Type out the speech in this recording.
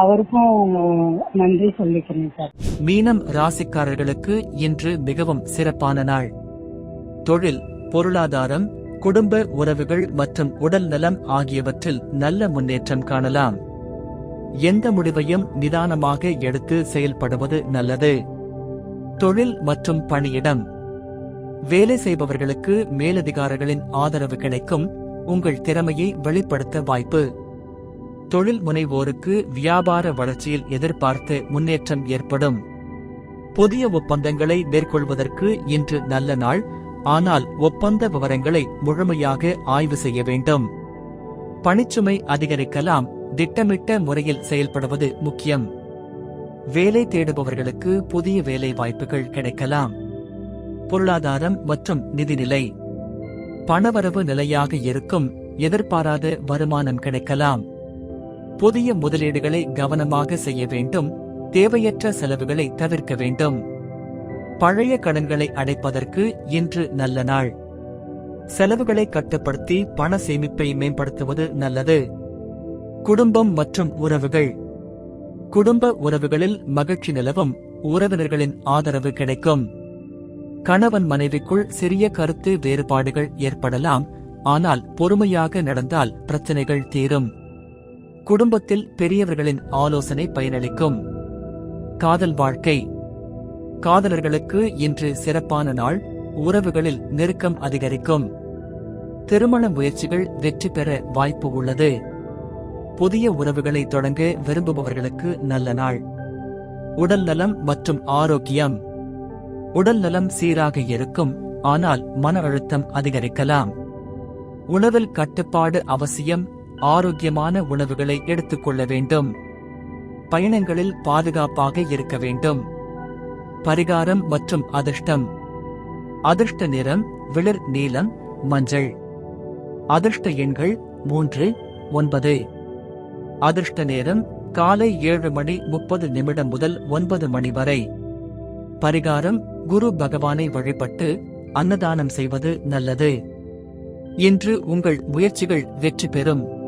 அவருக்கும் நன்றி சொல்லிக்கிறேன் சார். மீனம் ராசிக்காரர்களுக்கு இன்று மிகவும் சிறப்பான நாள். தொழில் பொருளாதாரம் குடும்ப உறவுகள் மற்றும் உடல் நலம் ஆகியவற்றில் நல்ல முன்னேற்றம் காணலாம். எந்த முடிவையும் நிதானமாக எடுத்து செயல்படுவது நல்லது. தொழில் மற்றும் பணியிடம். வேலை செய்பவர்களுக்கு மேலதிகாரிகளின் ஆதரவு கிடைக்கும். உங்கள் திறமையை வெளிப்படுத்த வாய்ப்பு. தொழில் முனைவோருக்கு வியாபார வளர்ச்சியில் எதிர்பார்த்த முன்னேற்றம் ஏற்படும். புதிய ஒப்பந்தங்களை மேற்கொள்வதற்கு இன்று நல்ல நாள் ஆனால் ஒப்பந்த விவரங்களை முழுமையாக ஆய்வு செய்ய வேண்டும். பணிச்சுமை அதிகரிக்கலாம் திட்டமிட்ட முறையில் செயல்படுவது முக்கியம். வேலை தேடுபவர்களுக்கு புதிய வேலை வாய்ப்புகள் கிடைக்கலாம். பொருளாதாரம் மற்றும் நிதிநிலை பணவரவு நிலையாக இருக்கும் எதிர்பாராத வருமானம் கிடைக்கலாம். புதிய முதலீடுகளை கவனமாக செய்ய வேண்டும் தேவையற்ற செலவுகளை தவிர்க்க வேண்டும். பழைய கடன்களை அடைப்பதற்கு இன்று நல்ல நாள். செலவுகளை கட்டுப்படுத்தி பண சேமிப்பை மேம்படுத்துவது நல்லது. குடும்பம் மற்றும் உறவுகள். குடும்ப உறவுகளில் மகிழ்ச்சி நிலவும் உறவினர்களின் ஆதரவு கிடைக்கும். கணவன் மனைவிக்குள் சிறிய கருத்து வேறுபாடுகள் ஏற்படலாம் ஆனால் பொறுமையாக நடந்தால் பிரச்சனைகள் தீரும். குடும்பத்தில் பெரியவர்களின் ஆலோசனை பயனளிக்கும். காதல் வாழ்க்கை. காதலர்களுக்கு இன்று சிறப்பான நாள் உறவுகளில் நெருக்கம் அதிகரிக்கும். திருமண முயற்சிகள் வெற்றி பெற வாய்ப்பு உள்ளது. புதிய உறவுகளை தொடங்க விரும்புபவர்களுக்கு நல்ல நாள். உடல் நலம் மற்றும் ஆரோக்கியம். உடல் நலம் சீராக இருக்கும் ஆனால் மன அழுத்தம் அதிகரிக்கலாம். உணவில் கட்டுப்பாடு அவசியம் ஆரோக்கியமான உணவுகளை எடுத்துக்கொள்ள வேண்டும். பயணங்களில் பாதுகாப்பாக இருக்க வேண்டும். பரிகாரம் மற்றும் அதிர்ஷ்டம். அதிர்ஷ்ட நிறம் விளிர் நீலம் மஞ்சள். அதிர்ஷ்ட எண்கள் மூன்று ஒன்பது. அதிர்ஷ்ட நேரம் காலை ஏழு மணி முப்பது நிமிடம் முதல் ஒன்பது மணி வரை. பரிகாரம் குரு பகவானை வழிபட்டு அன்னதானம் செய்வது நல்லது. இன்று உங்கள் முயற்சிகள் வெற்றி பெறும்.